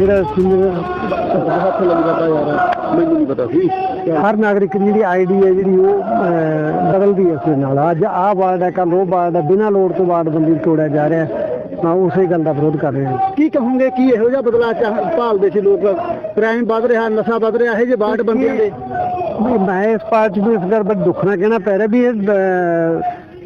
ਜਿਹੜਾ ਸਿੰਗਰ ਹੱਥ ਲੱਗਦਾ ਯਾਰ ਮੈਨੂੰ ਨਹੀਂ ਪਤਾ ਸੀ। ਹਰ ਨਾਗਰਿਕ ਦੀ ਜਿਹੜੀ ਆਈਡੀ ਹੈ ਜਿਹੜੀ ਉਹ ਬਦਲਦੀ ਹੈ ਉਸ ਦੇ ਨਾਲ। ਅੱਜ ਆਹ ਵਾਰਡ ਹੈ ਕੱਲ ਉਹ ਵਾਰਡ ਹੈ ਬਿਨਾਂ ਲੋੜ ਤੋਂ ਵਾਰਡ ਬੰਦੀ ਤੋੜਿਆ ਜਾ ਰਿਹਾ ਹੈ। ਮੈਂ ਉਸੇ ਗੱਲ ਦਾ ਵਿਰੋਧ ਕਰ ਰਿਹਾ ਕੀ ਕਹੋਗੇ ਕੀ ਇਹੋ ਜਿਹਾ ਬਦਲਾਅ ਚਾਹ ਭਾਲਦੇ ਸੀ ਲੋਕ? ਕ੍ਰਾਈਮ ਵੱਧ ਰਿਹਾ ਨਸ਼ਾ ਵੱਧ ਰਿਹਾ ਇਹ ਜੇ ਵਾਰਡ ਬੰਦੀਆਂ ਦੇ? ਮੈਂ ਇਸ ਪਾਰਟੀ ਨੂੰ ਇਸ ਗੱਲ ਬੜਾ ਦੁੱਖ ਨਾਲ ਕਹਿਣਾ ਪੈ ਰਿਹਾ ਵੀ ਇਹ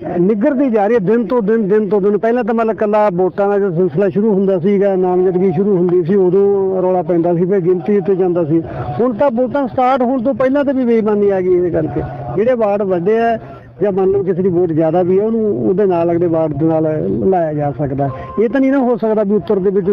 ਅਹ, ਨਿੱਘਰਦੀ ਜਾ ਰਹੀ ਹੈ ਦਿਨ ਤੋਂ ਦਿਨ ਦਿਨ ਤੋਂ ਦਿਨ। ਪਹਿਲਾਂ ਤਾਂ ਮਤਲਬ ਕੱਲਾ ਵੋਟਾਂ ਦਾ ਜੋ ਸਿਲਸਿਲਾ ਸ਼ੁਰੂ ਹੁੰਦਾ ਸੀਗਾ ਨਾਮਜ਼ਦਗੀ ਸ਼ੁਰੂ ਹੁੰਦੀ ਸੀ ਉਦੋਂ ਰੌਲਾ ਪੈਂਦਾ ਸੀ ਫਿਰ ਗਿਣਤੀ ਉੱਤੇ ਜਾਂਦਾ ਸੀ। ਹੁਣ ਤਾਂ ਵੋਟਾਂ ਸਟਾਰਟ ਹੋਣ ਤੋਂ ਪਹਿਲਾਂ ਤੇ ਵੀ ਬੇਈਮਾਨੀ ਆ ਗਈ ਇਹਦੇ ਕਰਕੇ। ਜਿਹੜੇ ਵਾਰਡ ਵੱਡੇ ਆ ਜਾਂ ਮੰਨ ਲਓ ਕਿਸੇ ਦੀ ਵੋਟ ਜ਼ਿਆਦਾ ਵੀ ਹੈ ਉਹਨੂੰ ਉਹਦੇ ਨਾਲ ਲੱਗਦੇ ਵਾਰਡ ਦੇ ਨਾਲ ਲਾਇਆ ਜਾ ਸਕਦਾ। ਇਹ ਤਾਂ ਨਹੀਂ ਨਾ ਹੋ ਸਕਦਾ ਵੀ ਉੱਤਰ ਦੇ ਵਿੱਚ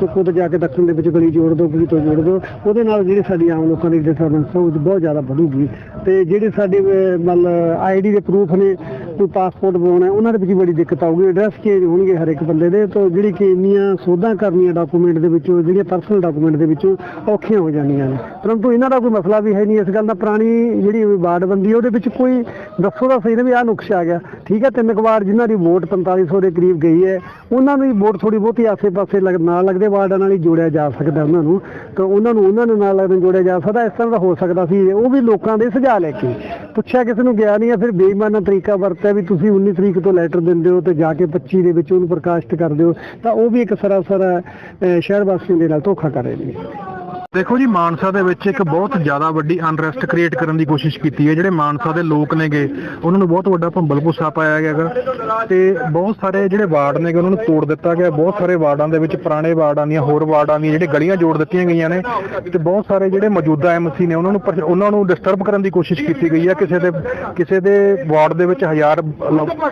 ਚੁੱਕੋ ਤੇ ਜਾ ਕੇ ਦੱਖਣ ਦੇ ਵਿੱਚ ਗਲੀ ਜੋੜ ਦਿਓ ਗਲੀ ਤੋਂ ਜੋੜ ਦਿਓ ਉਹਦੇ ਨਾਲ ਜਿਹੜੀ ਸਾਡੀ ਆਮ ਲੋਕਾਂ ਦੀ ਡਿਸਟਰਬੈਂਸ ਉਹ ਬਹੁਤ ਜ਼ਿਆਦਾ ਵਧੂਗੀ। ਤੇ ਜਿਹੜੇ ਸਾਡੇ ਅਹ, ਮਤਲਬ ਆਈਡੀ ਦੇ ਪ੍ਰੂਫ ਨੇ ਕੋਈ ਪਾਸਪੋਰਟ ਬਣਾਉਣਾ ਉਹਨਾਂ ਦੇ ਵਿੱਚ ਵੀ ਬੜੀ ਦਿੱਕਤ ਆਊਗੀ। ਐਡਰੈਸ ਚੇਂਜ ਹੋਣਗੇ ਹਰ ਇੱਕ ਬੰਦੇ ਦੇ, ਤੋਂ ਜਿਹੜੀ ਕਿ ਇੰਨੀਆਂ ਸੋਧਾਂ ਕਰਨੀਆਂ ਡਾਕੂਮੈਂਟ ਦੇ ਵਿੱਚੋਂ, ਜਿਹੜੀਆਂ ਪਰਸਨਲ ਡਾਕੂਮੈਂਟ ਦੇ ਵਿੱਚੋਂ ਔਖੀਆਂ ਹੋ ਜਾਂਦੀਆਂ ਨੇ। ਪਰੰਤੂ ਇਹਨਾਂ ਦਾ ਕੋਈ ਮਸਲਾ ਵੀ ਹੈ ਨਹੀਂ, ਇਸ ਗੱਲ ਦਾ ਪੁਰਾਣੀ ਜਿਹੜੀ ਵਾਰਡਬੰਦੀ ਹੈ, ਉਹਦੇ ਵਿੱਚ ਕੋਈ ਦੱਸੋ ਤਾਂ ਸਹੀ ਨਾ ਵੀ ਆਹ ਨੁਕਸ ਆ ਗਿਆ। ਠੀਕ ਹੈ, ਤਿੰਨ ਕੁ ਵਾਰ ਜਿਨ੍ਹਾਂ ਦੀ ਵੋਟ 4500 ਦੇ ਕਰੀਬ ਗਈ ਹੈ, ਉਹਨਾਂ ਨੂੰ ਵੀ ਵੋਟ ਥੋੜੀ ਬਹੁਤੀ ਆਸੇ-ਪਾਸੇ ਲੱਗ ਨਾਲ ਲੱਗਦੇ ਵਾਰਡਾਂ ਨਾਲ ਹੀ ਜੋੜਿਆ ਜਾ ਸਕਦਾ ਉਹਨਾਂ ਨੂੰ। ਤਾਂ ਉਹਨਾਂ ਨੂੰ ਉਹਨਾਂ ਦੇ ਨਾਲ ਲੱਗਦੇ ਜੋੜਿਆ ਜਾ ਸਕਦਾ, ਇਸ ਤਰ੍ਹਾਂ ਦਾ ਹੋ ਸਕਦਾ ਸੀ। ਉਹ ਵੀ ਲੋਕਾਂ ਦੇ ਸੁਝਾਅ ਲੈ ਕੇ ਪੁੱਛਿਆ ਕਿਸੇ ਨੂੰ ਗਿਆ ਨਹੀਂ ਹੈ, ਫਿਰ ਬੇਈਮਾਨਾ ਤਰੀਕਾ ਵਰਤ ਵਰਤਿਆ ਵੀ ਤੁਸੀਂ 19 ਤਰੀਕ ਤੋਂ ਲੈਟਰ ਦਿੰਦੇ ਹੋ ਤੇ ਜਾ ਕੇ 25 ਦੇ ਵਿੱਚ ਉਹਨੂੰ ਪ੍ਰਕਾਸ਼ਿਤ ਕਰਦੇ ਹੋ ਤਾਂ ਉਹ ਵੀ ਇੱਕ ਸਰਾਸਰ ਅਹ, ਸ਼ਹਿਰ ਵਾਸੀਆਂ ਦੇ ਨਾਲ ਧੋਖਾ ਕਰ ਰਹੇ ਨੇ। ਦੇਖੋ ਜੀ ਮਾਨਸਾ ਦੇ ਵਿੱਚ ਇੱਕ ਬਹੁਤ ਜ਼ਿਆਦਾ ਵੱਡੀ ਅਨਰੈਸਟ ਕ੍ਰੀਏਟ ਕਰਨ ਦੀ ਕੋਸ਼ਿਸ਼ ਕੀਤੀ ਹੈ ਜਿਹੜੇ ਮਾਨਸਾ ਦੇ ਲੋਕ ਨੇਗੇ ਉਹਨਾਂ ਨੂੰ ਬਹੁਤ ਵੱਡਾ ਭੰਬਲ ਭੁੱਸਾ ਪਾਇਆ ਗਿਆ ਹੈਗਾ। ਤੇ ਬਹੁਤ ਸਾਰੇ ਜਿਹੜੇ ਵਾਰਡ ਨੇਗੇ ਉਹਨਾਂ ਨੂੰ ਤੋੜ ਦਿੱਤਾ ਗਿਆ। ਬਹੁਤ ਸਾਰੇ ਵਾਰਡਾਂ ਦੇ ਵਿੱਚ ਪੁਰਾਣੇ ਵਾਰਡਾਂ ਦੀਆਂ ਹੋਰ ਵਾਰਡਾਂ ਦੀਆਂ ਜਿਹੜੇ ਗਲੀਆਂ ਜੋੜ ਦਿੱਤੀਆਂ ਗਈਆਂ ਨੇ ਤੇ ਬਹੁਤ ਸਾਰੇ ਜਿਹੜੇ ਮੌਜੂਦਾ ਐਮਸੀ ਨੇ ਉਹਨਾਂ ਨੂੰ ਉਹਨਾਂ ਨੂੰ ਡਿਸਟਰਬ ਕਰਨ ਦੀ ਕੋਸ਼ਿਸ਼ ਕੀਤੀ ਗਈ ਹੈ। ਕਿਸੇ ਦੇ ਕਿਸੇ ਦੇ ਵਾਰਡ ਦੇ ਵਿੱਚ ਹਜ਼ਾਰ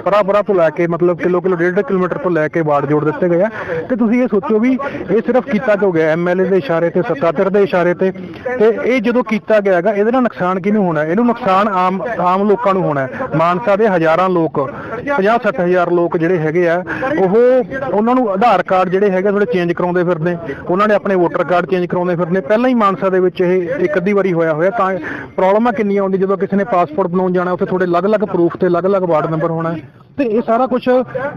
ਪਰਾ ਪਰਾ ਤੋਂ ਲੈ ਕੇ ਮਤਲਬ ਕਿਲੋ ਕਿਲੋ ਡੇਢ ਡੇਢ ਕਿਲੋਮੀਟਰ ਤੋਂ ਲੈ ਕੇ ਵਾਰਡ ਜੋੜ ਦਿੱਤੇ ਗਏ ਆ। ਤੇ ਤੁਸੀਂ ਇਹ ਸੋਚੋ ਵੀ ਇਹ ਸਿਰਫ ਕੀਤਾ ਕਿਉਂ ਗਿਆ? ਐਮਐਲਏ ਦੇ ਇਸ਼ਾਰੇ ਤੇ ਸੱਤਾਧਰ ਦੇ ਇਸ਼ਾਰੇ ਤੇ ਤੇ ਇਹ ਜਦੋਂ ਕੀਤਾ ਗਿਆ ਹੈਗਾ ਇਹਦੇ ਨਾਲ ਨੁਕਸਾਨ ਕਿਹਨੂੰ ਹੋਣਾ? ਇਹਨੂੰ ਨੁਕਸਾਨ ਆਮ ਆਮ ਲੋਕਾਂ ਨੂੰ ਹੋਣਾ ਮਾਨਸਾ ਦੇ ਹਜ਼ਾਰਾਂ ਲੋਕ 50 ਹਜ਼ਾਰ ਲੋਕ ਜਿਹੜੇ ਹੈਗੇ ਆ, ਉਹ ਉਹਨਾਂ ਨੂੰ ਆਧਾਰ ਕਾਰਡ ਜਿਹੜੇ ਹੈਗੇ ਥੋੜੇ ਚੇਂਜ ਕਰਾਉਂਦੇ ਫਿਰਦੇ। ਉਹਨਾਂ ਨੇ ਆਪਣੇ ਵੋਟਰ ਕਾਰਡ ਚੇਂਜ ਕਰਾਉਂਦੇ ਫਿਰਦੇ। ਪਹਿਲਾਂ ਹੀ ਮਾਨਸਾ ਦੇ ਵਿੱਚ ਇਹ ਇੱਕ ਅੱਧੀ ਵਾਰੀ ਹੋਇਆ ਹੋਇਆ, ਤਾਂ ਪ੍ਰੋਬਲਮਾਂ ਕਿੰਨੀਆਂ ਆਉਂਦੀ ਜਦੋਂ ਕਿਸੇ ਨੇ ਪਾਸਪੋਰਟ ਬਣਾਉਣ ਜਾਣਾ, ਉੱਥੇ ਤੁਹਾਡੇ ਅਲੱਗ-ਅਲੱਗ ਪ੍ਰੂਫ ਤੇ ਅਲੱਗ-ਅਲੱਗ ਵਾਰਡ ਨੰਬਰ ਹੋਣਾ ਤੇ ਇਹ ਸਾਰਾ ਕੁਝ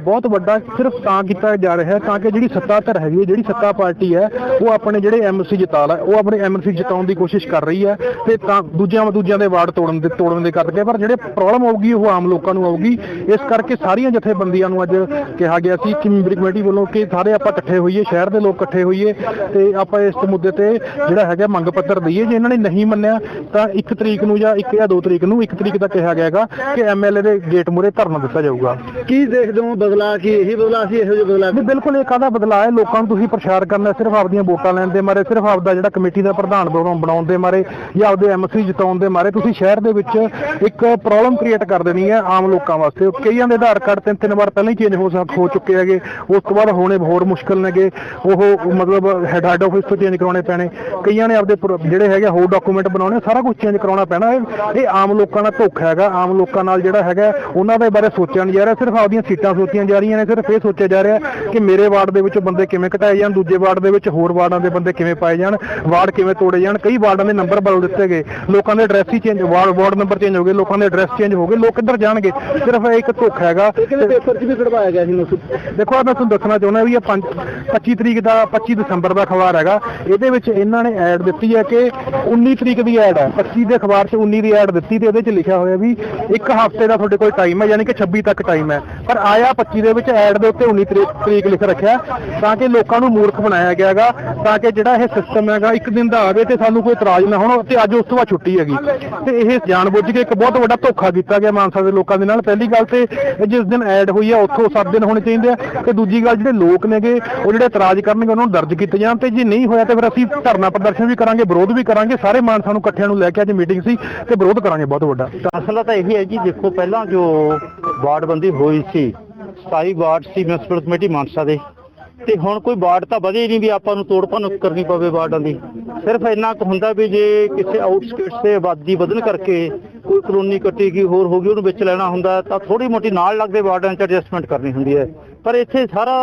ਬਹੁਤ ਵੱਡਾ ਸਿਰਫ ਤਾਂ ਕੀਤਾ ਜਾ ਰਿਹਾ ਹੈ, ਤਾਂ ਕਿ ਜਿਹੜੀ ਸੱਤਾ ਧਰ ਹੈਗੀ ਹੈ, ਜਿਹੜੀ ਸੱਤਾ ਪਾਰਟੀ ਹੈ, ਉਹ ਆਪਣੇ ਜਿਹੜੇ ਐਮਸੀ ਜਿਤਾ ਲਾ, ਉਹ ਆਪਣੇ ਐਮਸੀ ਜਿਤਾਉਣ ਦੀ ਕੋਸ਼ਿਸ਼ ਕਰ ਰਹੀ ਹੈ ਤੇ ਤਾਂ ਦੂਜਿਆਂ ਦੂਜਿਆਂ ਦੇ ਵਾਰਡ ਤੋੜਨ ਦੇ ਤੋੜਨ ਦੇ ਕਰਕੇ, ਪਰ ਜਿਹੜੇ ਪ੍ਰੋਬਲਮ ਆਊਗੀ, ਉਹ ਆਮ ਲੋਕਾਂ ਨੂੰ ਆਊਗੀ। ਇਸ ਕਰਕੇ ਸਾਰੀਆਂ ਜਥੇਬੰਦੀਆਂ ਨੂੰ ਅੱਜ ਕਿਹਾ ਗਿਆ ਸੀ। ਕਿ ਮੈਂਬਰੀ ਕਮੇਟੀ ਵੱਲੋਂ ਕਿ ਸਾਰੇ ਆਪਾਂ ਇਕੱਠੇ ਹੋਈਏ ਸ਼ਹਿਰ ਦੇ ਲੋਕ ਇਕੱਠੇ ਹੋਈਏ ਤੇ ਆਪਾਂ ਇਸ ਮੁੱਦੇ ਤੇ ਜਿਹੜਾ ਹੈਗਾ ਮੰਗ ਪੱਤਰ ਦਈਏ। ਜੇ ਇਹਨਾਂ ਨੇ ਨਹੀਂ ਮੰਨਿਆ ਤਾਂ 1 ਤਰੀਕ ਨੂੰ ਜਾਂ 1 ਜਾਂ 2 ਤਰੀਕ ਨੂੰ 1 ਤਰੀਕ ਦਾ ਕਿਹਾ ਗਿਆ ਹੈਗਾ ਕਿ ਐਮਐਲਏ ਦੇ ਗੇਟ ਮੂਹਰੇ ਧਰਨਾ ਦਿੱਤਾ ਜਾਊਗਾ। ਕੀ ਦੇਖਦੇ ਹੋ ਬਦਲਾਅ? ਕੀ ਇਹੀ ਬਦਲਾਅ ਸੀ? ਇਹੋ ਜਿਹਾ ਬਦਲਾਅ? ਨਹੀਂ ਬਿਲਕੁਲ ਇਹ ਕਾਹਦਾ ਬਦਲਾਅ ਹੈ। ਲੋਕਾਂ ਨੂੰ ਤੁਸੀਂ ਪ੍ਰਚਾਰ ਕਰਨਾ ਸਿਰਫ ਆਪਦੀਆਂ ਵੋਟਾਂ ਲੈਣ ਦੇ ਮਾਰੇ ਸਿਰਫ ਆਪਦਾ ਜਿਹੜਾ ਕਮੇਟੀ ਦਾ ਪ੍ਰਧਾਨ ਬਣਾਉਣ ਬਣਾਉਣ ਦੇ ਮਾਰੇ ਜਾਂ ਆਪਦੇ ਐਮਸੀ ਜਿਤਾਉਣ ਦੇ ਮਾਰੇ। ਤੁਸੀਂ ਸ਼ਹਿਰ ਦੇ ਵਿੱਚ ਇੱਕ ਪ੍ਰੋਬਲਮ ਕ੍ਰੀਏਟ ਕਰ ਦੇਣੀ ਹੈ ਆਮ ਲੋਕਾਂ ਵਾਸਤੇ। ਕਈਆਂ ਦੇ ਆਧਾਰ ਕਾਰਡ ਤਿੰਨ ਤਿੰਨ ਵਾਰ ਪਹਿਲਾਂ ਹੀ ਚੇਂਜ ਹੋ ਸਕ, ਹੋ ਚੁੱਕੇ ਹੈਗੇ। ਉਸ ਤੋਂ ਬਾਅਦ ਹੋਣੇ ਹੋਰ ਮੁਸ਼ਕਲ ਨੇਗੇ। ਉਹ ਮਤਲਬ ਹੈਡ ਹੈਡ ਆਫਿਸ ਤੋਂ ਚੇਂਜ ਕਰਾਉਣੇ ਪੈਣੇ। ਕਈਆਂ ਨੇ ਆਪਦੇ ਜਿਹੜੇ ਹੈਗੇ ਹੋਰ ਡਾਕੂਮੈਂਟ ਬਣਾਉਣੇ ਸਾਰਾ ਕੁਝ ਚੇਂਜ ਕਰਾਉਣਾ ਪੈਣਾ। ਇਹ ਆਮ ਲੋਕਾਂ ਦਾ ਧੋਖਾ ਹੈਗਾ। ਆਮ ਲੋਕਾਂ ਨਾਲ ਜਿਹੜਾ ਹੈਗਾ, ਉਹਨਾਂ ਦੇ ਬਾਰੇ ਸੋਚਿਆ ਨਹੀਂ ਜਾ ਰਿਹਾ। ਸਿਰਫ ਆਪਦੀਆਂ ਸੀਟਾਂ ਸੋਚੀਆਂ ਜਾ ਰਹੀਆਂ ਨੇ। ਸਿਰਫ ਇਹ ਸੋਚਿਆ ਜਾ ਰਿਹਾ ਕਿ ਮੇਰੇ ਵਾਰਡ ਦੇ ਵਿੱਚ ਬੰਦੇ ਕਿਵੇਂ ਘਟਾਏ ਜਾਣ, ਦੂਜੇ ਵਾਰਡ ਦੇ ਵਿੱਚ ਹੋਰ ਵਾਰਡਾਂ ਦੇ ਬੰਦੇ ਕਿਵੇਂ ਪਾਏ ਜਾਣ, ਵਾਰਡ ਕਿਵੇਂ ਤੋੜੇ ਜਾਣ। ਕਈ ਵਾਰਡਾਂ ਦੇ ਨੰਬਰ ਬਦਲ ਦਿੱਤੇ ਗਏ। ਲੋਕਾਂ ਦੇ ਐਡਰੈਸ ਹੀ change ward ward number change ਹੋ ਗਏ। ਲੋਕਾਂ ਦੇ ਐਡਰੈਸ ਚੇਂਜ ਹੋ ਗਏ। ਲੋਕ ਕਿੱਧਰ ਜਾਣਗੇ? ਸਿਰਫ ਇੱਕ ਧੋਖਾ ਹੈਗਾ। ਕਿਹਦੇ ਪੇਪਰ 'ਚ ਵੀ ਕਢਵਾਇਆ ਗਿਆ ਸੀ ਨੁਕਸ ਦੇਖੋ ਮੈਂ ਤੁਹਾਨੂੰ ਦੱਸਣਾ ਚਾਹੁੰਦਾ ਵੀ ਇਹ 25 ਤਰੀਕ ਦਾ 25 ਦਸੰਬਰ ਦਾ ਅਖਬਾਰ ਹੈਗਾ। ਇਹਦੇ ਵਿੱਚ ਇਹਨਾਂ ਨੇ ਐਡ ਦਿੱਤੀ ਹੈ ਕਿ 19 ਤਰੀਕ ਦੀ ਐਡ ਹੈ। 25 ਦੇ ਅਖਬਾਰ 'ਚ 19 ਦੀ ਐਡ ਦਿੱਤੀ ਤੇ ਇਹਦੇ 'ਚ ਲਿਖਿਆ ਹੋਇਆ ਵੀ ਇੱਕ ਹਫ਼ਤੇ ਦਾ ਤੁਹਾਡੇ ਕੋਲ ਟਾਈਮ ਹੈ ਯਾਨੀ ਕਿ 26 ਤੱਕ ਟਾਈਮ ਹੈ। ਪਰ ਆਇਆ 25 ਦੇ ਵਿੱਚ ਐਡ ਦੇ ਉੱਤੇ 19 ਤਰੀਕ ਤਰੀਕ ਲਿਖ ਰੱਖਿਆ ਤਾਂ ਕਿ ਲੋਕਾਂ ਨੂੰ ਮੂਰਖ ਬਣਾਇਆ ਗਿਆ ਹੈਗਾ ਤਾਂ ਕਿ ਜਿਹੜਾ ਇਹ ਸਿਸਟਮ ਹੈਗਾ ਇੱਕ ਦਿਨ ਦਾ ਆਵੇ ਤੇ ਸਾਨੂੰ ਕੋਈ ਇਤਰਾਜ਼ ਨਾ ਹੋਣ ਤੇ ਅੱਜ ਉਸ ਤੋਂ ਬਾਅਦ ਛੁੱਟੀ ਹੈਗੀ। ਤੇ ਇਹ ਜਾਣਬੁੱਝ ਕੇ ਇੱਕ ਬਹੁਤ ਵੱਡਾ ਧੋਖਾ ਕੀਤਾ ਗਿਆ ਮਾਨਸਾ ਦੇ ਲੋਕਾਂ ਦੇ ਨਾਲ। ਪਹਿਲੀ ਗੱਲ ਤੇ ਇਹ ਜਿਸ ਦਿਨ ਐਡ ਹੋਈ ਆ, ਉੱਥੋਂ 7 ਦਿਨ ਹੋਣੇ ਚਾਹੀਦੇ ਆ ਤੇ ਦੂਜੀ ਗੱਲ ਜਿਹੜੇ ਲੋਕ ਨੇਗੇ, ਉਹ ਜਿਹੜੇ ਇਤਰਾਜ਼ ਕਰਨਗੇ, ਉਹਨਾਂ ਨੂੰ ਦਰਜ ਕੀਤੇ ਜਾਣ ਤੇ ਜੇ ਨਹੀਂ ਹੋਇਆ ਤੇ ਫਿਰ ਅਸੀਂ ਧਰਨਾ ਪ੍ਰਦਰਸ਼ਨ ਵੀ ਕਰਾਂਗੇ, ਵਿਰੋਧ ਵੀ ਕਰਾਂਗੇ, ਸਾਰੇ ਮਾਨਸਾ ਨੂੰ ਇਕੱਠਿਆਂ ਨੂੰ ਲੈ ਕੇ ਅੱਜ ਮੀਟਿੰਗ ਸੀ ਤੇ ਵਿਰੋਧ ਕਰਾਂਗੇ ਬਹੁਤ ਵੱਡਾ। ਮਸਲਾ ਤਾਂ ਇਹੀ ਹੈ ਜੀ, ਦੇਖੋ ਪਹਿਲਾਂ ਜੋ ਵਾਰਡਬੰਦੀ ਹੋਈ ਸੀ 27 ਵਾਰਡ ਸੀ ਮਿਊਨਿਸਪਲ ਕਮੇਟੀ ਮਾਨਸਾ ਦੇ, ਤੇ ਹੁਣ ਕੋਈ ਵਾਰਡ ਤਾਂ ਵਧੇ ਨਹੀਂ ਵੀ ਆਪਾਂ ਨੂੰ ਤੋੜ ਭੰਨ ਕਰਨੀ ਪਵੇ ਵਾਰਡਾਂ ਦੀ। ਸਿਰਫ ਇੰਨਾ ਕੁ ਹੁੰਦਾ ਵੀ ਜੇ ਕਿਸੇ ਆਊਟਸਕਰਟਸ ਤੇ ਆਬਾਦੀ ਵਧਣ ਕਰਕੇ ਕੋਈ ਕਲੋਨੀ ਕੱਟੀ ਗਈ ਹੋਰ ਹੋ ਗਈ, ਉਹਨੂੰ ਵਿੱਚ ਲੈਣਾ ਹੁੰਦਾ, ਤਾਂ ਥੋੜੀ ਮੋਟੀ ਨਾਲ ਲੱਗਦੇ ਵਾਰਡਾਂ 'ਚ ਐਡਜਸਟਮੈਂਟ ਕਰਨੀ ਹੁੰਦੀ ਹੈ। ਪਰ ਇੱਥੇ ਸਾਰਾ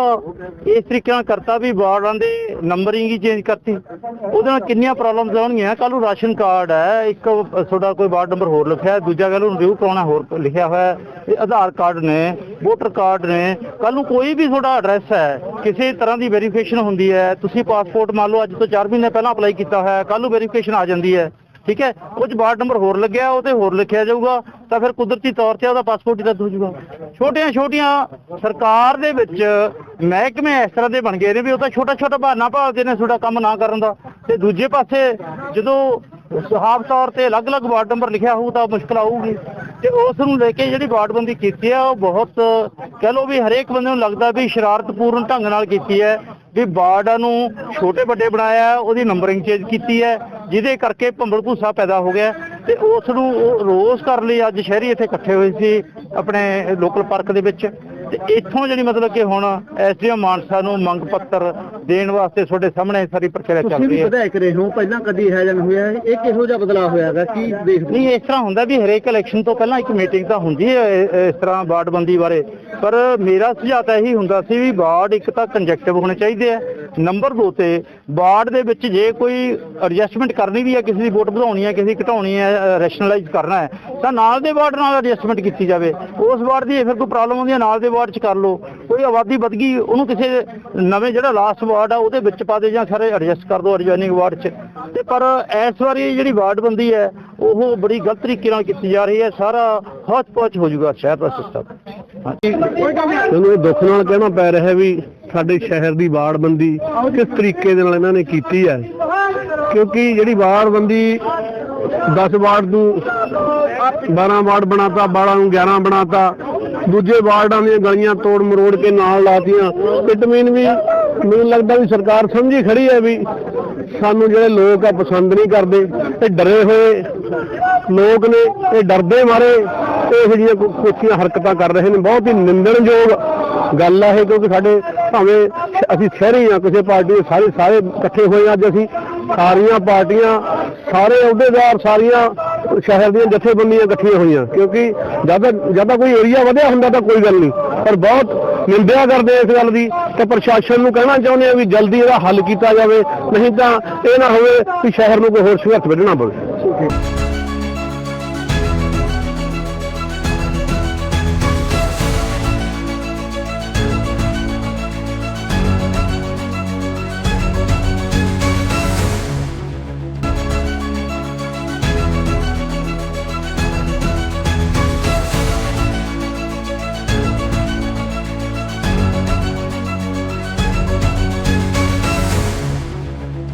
ਇਸ ਤਰੀਕੇ ਨਾਲ ਕਰਤਾ ਵੀ ਵਾਰਡਾਂ ਦੇ ਨੰਬਰਿੰਗ ਹੀ ਚੇਂਜ ਕਰਤੀ। ਉਹਦੇ ਨਾਲ ਕਿੰਨੀਆਂ ਪ੍ਰੋਬਲਮਸ ਆਉਣਗੀਆਂ? ਕੱਲ ਨੂੰ ਰਾਸ਼ਨ ਕਾਰਡ ਹੈ, ਇੱਕ ਤੁਹਾਡਾ ਕੋਈ ਵਾਰਡ ਨੰਬਰ ਹੋਰ ਲਿਖਿਆ, ਦੂਜਾ ਕੱਲ ਨੂੰ ਰਿਵਿਊ ਕਰਾਉਣਾ ਹੋਰ ਲਿਖਿਆ ਹੋਇਆ ਹੈ ਆਧਾਰ ਕਾਰਡ ਨੇ ਵੋਟਰ ਕਾਰਡ ਨੇ ਕੱਲ ਨੂੰ ਕੋਈ ਵੀ ਤੁਹਾਡਾ ਐਡਰੈਸ ਹੈ, ਕਿਸੇ ਤਰ੍ਹਾਂ ਦੀ ਵੈਰੀਫਿਕੇਸ਼ਨ ਹੁੰਦੀ ਹੈ। ਤੁਸੀਂ ਪਾਸਪੋਰਟ ਮੰਨ ਲਓ, ਅੱਜ ਤੋਂ 4 ਮਹੀਨੇ ਪਹਿਲਾਂ ਅਪਲਾਈ ਕੀਤਾ ਹੋਇਆ ਕੱਲ ਨੂੰ ਵੈਰੀਫਿਕੇਸ਼ਨ ਆ ਜਾਂਦੀ ਹੈ। ਠੀਕ ਹੈ? ਉਹ 'ਚ ਵਾਰਡ ਨੰਬਰ ਹੋਰ ਲੱਗਿਆ, ਉਹ ਤੇ ਹੋਰ ਲਿਖਿਆ ਜਾਊਗਾ, ਤਾਂ ਫਿਰ ਕੁਦਰਤੀ ਤੌਰ ਤੇ ਉਹਦਾ ਪਾਸਪੋਰਟ ਹੀ ਰੱਦ ਹੋ ਜਾਊਗਾ। ਛੋਟੀਆਂ ਛੋਟੀਆਂ ਸਰਕਾਰ ਦੇ ਵਿੱਚ ਮਹਿਕਮੇ ਇਸ ਤਰ੍ਹਾਂ ਦੇ ਬਣ ਗਏ ਨੇ ਵੀ ਉਹ ਤਾਂ ਛੋਟਾ ਛੋਟਾ ਬਹਾਨਾ ਭਾਲਦੇ ਨੇ ਤੁਹਾਡਾ ਕੰਮ ਨਾ ਕਰਨ ਦਾ। ਤੇ ਦੂਜੇ ਪਾਸੇ ਜਦੋਂ ਸਾਫ਼ ਤੌਰ ਤੇ ਅਲੱਗ-ਅਲੱਗ ਵਾਰਡ ਨੰਬਰ ਲਿਖਿਆ ਹੋਊ ਤਾਂ ਮੁਸ਼ਕਲ ਆਊਗੀ। ਤੇ ਉਸ ਨੂੰ ਲੈ ਕੇ ਜਿਹੜੀ ਵਾਰਡਬੰਦੀ ਕੀਤੀ ਹੈ ਉਹ ਬਹੁਤ ਕਹਿ ਲਓ ਵੀ ਹਰੇਕ ਬੰਦੇ ਨੂੰ ਲੱਗਦਾ ਵੀ ਸ਼ਰਾਰਤਪੂਰਨ ਢੰਗ ਨਾਲ ਕੀਤੀ ਹੈ, ਵੀ ਵਾਰਡਾਂ ਨੂੰ ਛੋਟੇ ਵੱਡੇ ਬਣਾਇਆ, ਉਹਦੀ ਨੰਬਰਿੰਗ ਚੇਂਜ ਕੀਤੀ ਹੈ। ਜਿਹਦੇ ਕਰਕੇ ਭੰਬਲ ਭੂਸਾ ਪੈਦਾ ਹੋ ਗਿਆ ਤੇ ਉਸ ਨੂੰ ਉਹ ਰੋਸ ਕਰਨ ਲਈ ਅੱਜ ਸ਼ਹਿਰੀ ਇੱਥੇ ਇਕੱਠੇ ਹੋਏ ਸੀ ਆਪਣੇ ਲੋਕਲ ਪਾਰਕ ਦੇ ਵਿੱਚ। ਤੇ ਇੱਥੋਂ ਜਿਹੜੀ ਮਤਲਬ ਕਿ ਹੁਣ ਐਸਡੀਐਮ ਮਾਨਸਾ ਨੂੰ ਮੰਗ ਪੱਤਰ ਦੇਣ ਵਾਸਤੇ ਤੁਹਾਡੇ ਸਾਹਮਣੇ ਸਾਰੀ ਪ੍ਰਕਿਰਿਆ ਚੱਲ ਰਹੀ ਹੈ। ਵਿਧਾਇਕ ਰਹੇ ਹੋ ਪਹਿਲਾਂ ਕਦੀ ਹੈ ਜਾਂ ਹੋਇਆ? ਇਹ ਕਿਹੋ ਜਿਹਾ ਬਦਲਾਅ ਹੋਇਆਗਾ ਕੀ ਦੇਖਦੇ ਨਹੀਂ ਇਸ ਤਰ੍ਹਾਂ ਹੁੰਦਾ ਵੀ ਹਰੇਕ ਇਲੈਕਸ਼ਨ ਤੋਂ ਪਹਿਲਾਂ ਇੱਕ ਮੀਟਿੰਗ ਤਾਂ ਹੁੰਦੀ ਹੈ ਇਹ- ਇਸ ਤਰ੍ਹਾਂ ਵਾਰਡਬੰਦੀ ਬਾਰੇ। ਪਰ ਮੇਰਾ ਸੁਝਾਅ ਤਾਂ ਇਹੀ ਹੁੰਦਾ ਸੀ ਵੀ ਵਾਰਡ ਇੱਕ ਤਾਂ ਕੰਜੈਕਟਿਵ ਹੋਣੇ ਚਾਹੀਦੇ ਆ। ਨੰਬਰ 2 ਤੇ ਵਾਰਡ ਦੇ ਵਿੱਚ ਜੇ ਕੋਈ ਐਡਜਸਟਮੈਂਟ ਕਰਨੀ ਵੀ ਹੈ ਕਿਸੇ ਦੀ ਵੋਟ ਵਧਾਉਣੀ ਹੈ ਕਿਸੇ ਦੀ ਘਟਾਉਣੀ ਹੈ ਰੈਸ਼ਨਲਾਈਜ਼ ਕਰਨਾ ਹੈ ਤਾਂ ਨਾਲ ਦੇ ਵਾਰਡ ਨਾਲ ਐਡਜਸਟਮੈਂਟ ਕੀਤੀ ਜਾਵੇ। ਉਸ ਵਾਰਡ ਦੀ ਫਿਰ ਕੋਈ ਪ੍ਰੋਬਲਮ ਹੁੰਦੀ ਹੈ ਨਾਲ ਦੇ ਵਾਰਡ 'ਚ ਕਰ ਲਓ, ਕੋਈ ਆਬਾਦੀ ਵਧ ਗਈ, ਉਹਨੂੰ ਕਿਸੇ ਨਵੇਂ ਜਿਹੜਾ ਲਾਸਟ ਵਾਰਡ ਆ, ਉਹਦੇ ਵਿੱਚ ਪਾ ਦੇ ਜਾਂ ਸਾਰੇ ਐਡਜਸਟ ਕਰ ਦਿਓ ਐਡਜੋਇਨਿੰਗ ਵਾਰਡ 'ਚ। ਤੇ ਪਰ ਇਸ ਵਾਰੀ ਜਿਹੜੀ ਵਾਰਡਬੰਦੀ ਹੈ, ਉਹ ਬੜੀ ਗਲਤ ਤਰੀਕੇ ਨਾਲ ਕੀਤੀ ਜਾ ਰਹੀ ਹੈ, ਸਾਰਾ ਹੌਚ-ਪੌਚ ਹੋ ਜਾਊਗਾ ਸ਼ਹਿਰ ਦਾ ਸਿਸਟਮ ਮੈਨੂੰ ਦੁੱਖ ਨਾਲ ਕਹਿਣਾ ਪੈ ਰਿਹਾ ਵੀ ਸਾਡੇ ਸ਼ਹਿਰ ਦੀ ਵਾਰਡ ਬੰਦੀ ਕਿਸ ਤਰੀਕੇ ਦੇ ਨਾਲ ਇਹਨਾਂ ਨੇ ਕੀਤੀ ਹੈ? ਕਿਉਂਕਿ ਜਿਹੜੀ ਵਾਰਡ ਬੰਦੀ 10 ਵਾਰਡ ਨੂੰ 12 ਵਾਰਡ ਬਣਾਤਾ 12 ਨੂੰ 11 ਬਣਾਤਾ ਦੂਜੇ ਵਾਰਡਾਂ ਦੀਆਂ ਗਲੀਆਂ ਤੋੜ ਮਰੋੜ ਕੇ ਨਾਲ ਲਾਤੀਆਂ। ਇਟ ਮੀਨ ਵੀ ਮੈਨੂੰ ਲੱਗਦਾ ਵੀ ਸਰਕਾਰ ਸਮਝੀ ਖੜੀ ਹੈ ਵੀ ਸਾਨੂੰ ਜਿਹੜੇ ਲੋਕ ਆ ਪਸੰਦ ਨਹੀਂ ਕਰਦੇ ਤੇ ਡਰੇ ਹੋਏ। ਲੋਕ ਨੇ ਇਹ ਡਰਦੇ ਮਾਰੇ, ਇਹੋ ਜਿਹੀਆਂ ਕੁ- ਕੁਛੀਆਂ ਹਰਕਤਾਂ ਕਰ ਰਹੇ ਨੇ, ਬਹੁਤ ਹੀ ਨਿੰਦਣਯੋਗ ਗੱਲ ਆ ਇਹ, ਕਿਉਂਕਿ ਸਾਡੇ ਭਾਵੇਂ ਅਸੀਂ ਸ਼ਹਿਰੀ ਆ, ਕਿਸੇ ਪਾਰਟੀ ਦੇ ਸਾਰੇ ਸਾਰੇ ਇਕੱਠੇ ਹੋਏ ਹਾਂ ਅੱਜ ਅਸੀਂ, ਸਾਰੀਆਂ ਪਾਰਟੀਆਂ, ਸਾਰੇ ਅਹੁਦੇਦਾਰ, ਸਾਰੀਆਂ ਸ਼ਹਿਰ ਦੀਆਂ ਜਥੇਬੰਦੀਆਂ ਇਕੱਠੀਆਂ ਹੋਈਆਂ, ਕਿਉਂਕਿ ਜਦ ਜਦ ਕੋਈ ਏਰੀਆ ਵਧਿਆ ਹੁੰਦਾ ਤਾਂ ਕੋਈ ਗੱਲ ਨਹੀਂ। ਪਰ ਬਹੁਤ ਨਿੰਦਿਆ ਕਰਦੇ ਇਸ ਗੱਲ ਦੀ, ਤੇ ਪ੍ਰਸ਼ਾਸਨ ਨੂੰ ਕਹਿਣਾ ਚਾਹੁੰਦੇ ਆ ਵੀ ਜਲਦੀ ਇਹਦਾ ਹੱਲ ਕੀਤਾ ਜਾਵੇ, ਨਹੀਂ ਤਾਂ ਇਹ ਨਾ ਹੋਵੇ ਕਿ ਸ਼ਹਿਰ ਨੂੰ ਕੋਈ ਹੋਰ ਸੰਘਰਸ਼ ਵੱਢਣਾ ਪਵੇ।